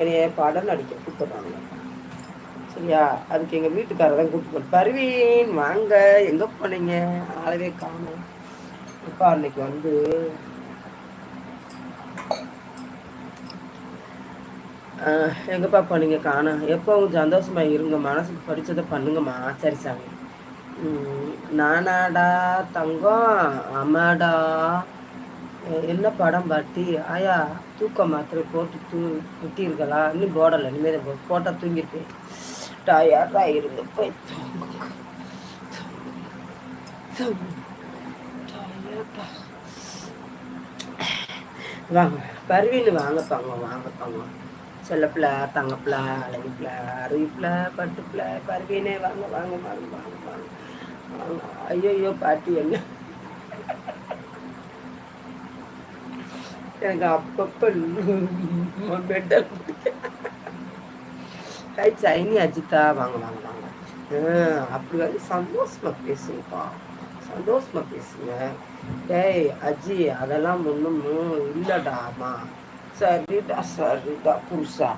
என்னைய பாடல் நடிக்க கூப்பிட்றாங்க. சரியா? அதுக்கு எங்கள் வீட்டுக்காரர் தான் கூப்பிட்டு பருவீன் வாங்க. எங்கே போனீங்க? ஆளவே காணும். இப்போ அன்னைக்கு வந்து எங்கப்பா போனீங்க? காணும். எப்போவும் சந்தோஷமாக இருங்க. மனசுக்கு படித்ததை பண்ணுங்கம்மா. சரி சாமி நானாடா தங்கம் அம்மாடா என்ன படம் பாட்டி ஆயா தூக்க மாத்திரை போட்டு தூ விட்டீர்களா இன்னும் போடலை இனிமேல் போட்டால் தூங்கிருப்பேன் டயர்டாக இருங்க போய் வாங்க பருவின்னு வாங்கப்பாங்க வாங்கப்பாங்க. செல்லப்பிள்ள தங்கப்பிள்ள அழகுப்பிள்ள அருவிப்பிள்ள பட்டுப்பிள்ள பருவினே வாங்க வாங்க வாங்க வாங்க வாங்க வாங்க. ஐயோ பாட்டி என்ன? எனக்கு அப்பப்போ மெண்டல் ஹை சைனி அஜித்தா வாங்க வாங்க வாங்க. அப்படி வந்து சந்தோஷமாக பேசுங்கப்பா. சந்தோஷமாக பேசுங்க. டேய் அஜி அதெல்லாம் ஒன்றும் இல்லைடாமா சரிடா சரிடா புருஷா.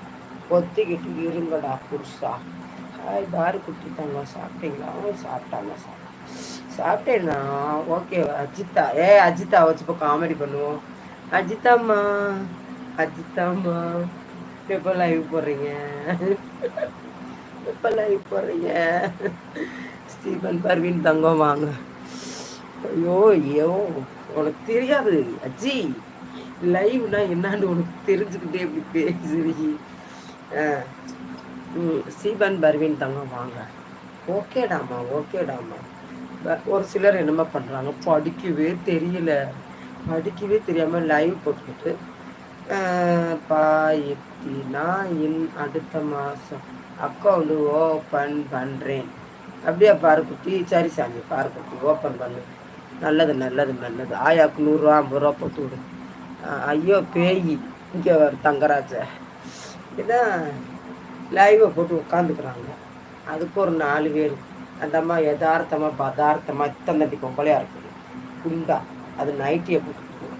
ஒத்திக்கிட்டு இருங்கடா புருஷா. ஹாய் பாரு குட்டி சாப்பிட்டீங்களா? சாப்பிட்டீங்களா சாப்பிட்டாங்க சாப்பிட்டேன்னா ஓகே அஜித்தா. ஏ அஜிதா வச்சுப்போ காமெடி பண்ணுவோம். அஜிதாம்மா அஜிதாம்மா எப்போ லைவ் போடுறீங்க எப்போ லைவ் போடுறீங்க ஸ்டீபன் பர்வின் தங்கம் வாங்க. ஐயோ ஐயோ உனக்கு தெரியாது. அஜி லைவ்னா என்னான்னு உனக்கு தெரிஞ்சுக்கிட்டே இப்படி பேசுறி. ஸ்டீபன் பர்வின் தங்கம் வாங்க. ஓகேடாமா ஓகேடாமா ஒரு சிலர் என்னமா பண்ணுறாங்க படிக்கவே தெரியல. படிக்கவே தெரியாமல் லைவ் போட்டுக்கிட்டு பாயத்தினா இன் அடுத்த மாதம் அக்கௌண்ட் ஓப்பன் பண்ணுறேன் அப்படியே பாரு குட்டி சரி சாமி பாரு குட்டி ஓப்பன் பண்ணு. நல்லது நல்லது நல்லது. ஆயாவுக்கு நூறுரூவா ஐம்பது ரூபா போட்டு விடு ஐயோ பேய். இங்கே தங்கராஜ. இதான் லைவை போட்டு உட்காந்துக்கிறாங்க அதுக்கு ஒரு நாலு பேர். அந்த அம்மா யதார்த்தமாக பதார்த்தமாக இத்தனை பொம்பளையாக இருக்குது. குண்டா. அது நைட்டியை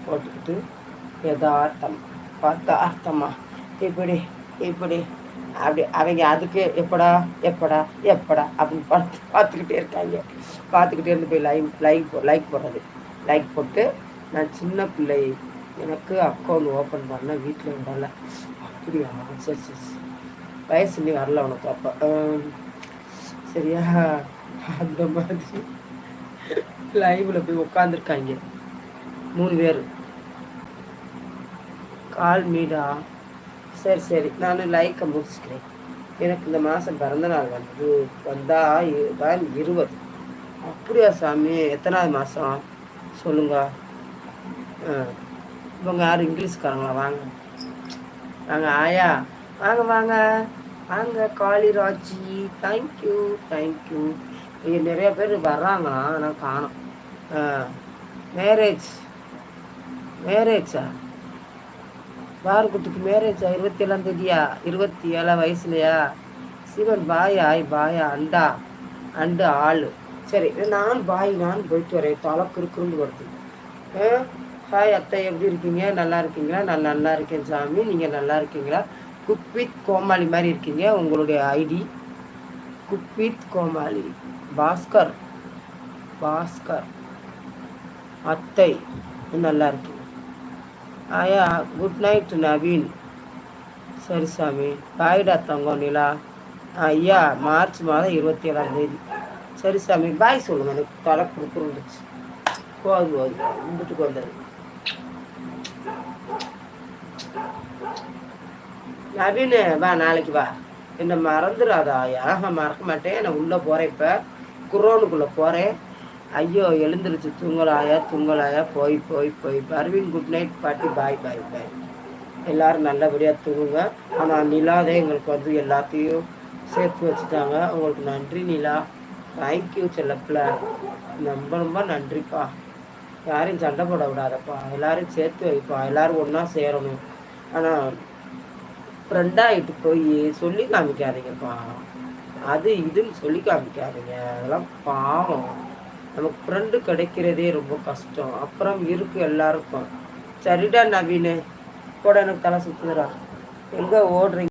போட்டுக்கிட்டு யதார்த்தம். பதார்த்தமா இப்படி இப்படி. அப்படி அவங்க அதுக்கு எப்படா எப்படா எப்படா அப்படின்னு பார்த்து பார்த்துக்கிட்டே இருக்காங்க. பார்த்துக்கிட்டே இருந்து போய் லைக் லைக் லைக் போடுறது. லைக் போட்டு நான் சின்ன பிள்ளை. எனக்கு அக்கௌண்ட் ஓப்பன் பண்ண வீட்டில் விடல. அப்படியா? சரி சரி வயசு நீ வரல உனக்கு அப்போ. சரியா? அந்த மாதிரி லைவில் போய் உட்காந்துருக்காங்க மூணு பேர். கால் மீடா சரி சரி. நான் லைக்கை முடிச்சுக்கிறேன். எனக்கு இந்த மாதம் பிறந்த நாள் வந்து வந்தால் தான் இருபது. அப்படியா சாமி? எத்தனாவது மாதம் சொல்லுங்க. இவங்க யாரும் இங்கிலீஷ்காரங்களா? வாங்க. வாங்க ஆயா. வாங்க வாங்க. வாங்க காளிராஜி தேங்க்யூ தேங்க்யூ இங்கே நிறைய பேர் வர்றாங்களா ஆனால் காணும். மேரேஜ் மேரேஜா பாருக்குட்டிக்கு மேரேஜா இருபத்தி ஏழாம் தேதியா? இருபத்தி ஏழாம் வயசுலையா? சிவன் பாய் ஆய் பாயா அண்டா அண்டு ஆள். சரி நான் பாய் நான் போயிட்டு வரேன். தலை குறுக்குன்னு வருது. ஹாய் அத்தை எப்படி இருக்கீங்க? நல்லா இருக்கீங்களா? நான் நல்லா இருக்கேன் சாமி. நீங்கள் நல்லா இருக்கீங்களா? குக் வித் கோமாளி மாதிரி இருக்கீங்க. உங்களுடைய ID? Cook with Comali. Bhaskar. Bhaskar. அத்தை நல்லா இருக்கு ஆயா குட் நைட் நவீன். சரி சாமி. பாய்டா தங்கம் நிலா. ஐயா மார்ச் மாதம் இருபத்தி ஏழாம் தேதி. சரி சாமி. பாய் சொல்லுங்க. எனக்கு தலை கொடுத்துருந்துச்சு போகுது போகுது. வீட்டுக்கு வந்தது. நவீன் வா நாளைக்கு வா. என்ன மறந்துடாதா ஆயா. மறக்க மாட்டேன். நான் உள்ளே போகிறேன் இப்போ. குரோனுக்குள்ளே போகிறேன் ஐயோ எழுந்திருச்சு தூங்கலாயா தூங்கலாயா போய் போய் போய். பர்வின் குட் நைட் பாட்டி பாய் பாய் பாய் எல்லாரும் நல்லபடியாக தூங்குங்க. ஆனால் நிலாதே எங்களுக்கு வந்து எல்லாத்தையும் சேர்த்து வச்சுட்டாங்க. உங்களுக்கு நன்றி நிலா. தேங்க்யூ செல்லப்பில் ரொம்ப ரொம்ப நன்றிப்பா. யாரையும் சண்டை போட விடாதப்பா. எல்லாரும் சேர்த்து வைப்பா. எல்லோரும் ஒன்றா சேரணும். ஆனால் ஃப்ரெண்டாகிட்டு போய் சொல்லி காமிக்காதீங்கப்பா. அது இதுன்னு சொல்லி காமிக்காதீங்க. அதெல்லாம் பாவம். நமக்கு ஃப்ரெண்டு கிடைக்கிறதே ரொம்ப கஷ்டம். அப்புறம் இருக்கு எல்லாருக்கும். சரிடா நவீனு. கூட எனக்கு தலை சுற்றுறா எங்கே ஓடுறீங்க?